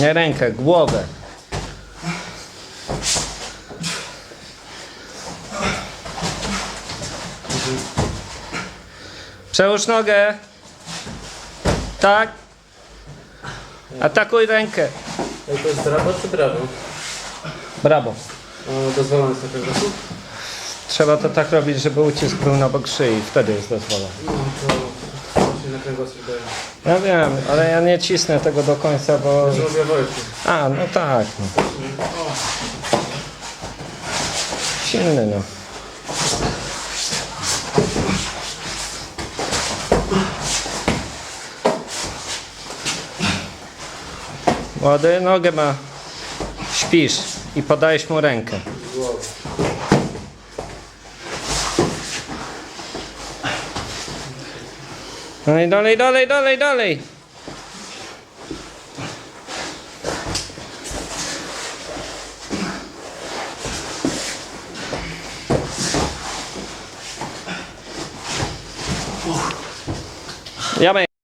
Nie rękę, głowę. Przełóż nogę. Tak. Atakuj rękę. Ej, to jest brawo czy brawo? Brawo. O, dozwolone jest takie? Trzeba to tak robić, żeby ucisk był na bok szyi. Wtedy jest dozwolone. No to się na kręgosłup daje. Ja wiem, ale ja nie cisnę tego do końca, bo... Zrobię Wojtku. A, no tak. No. Silny, no. Młody, nogę ma. Śpisz i podajesz mu rękę. Głowa. I dalej, dalej, dalej, dalej. Jamy.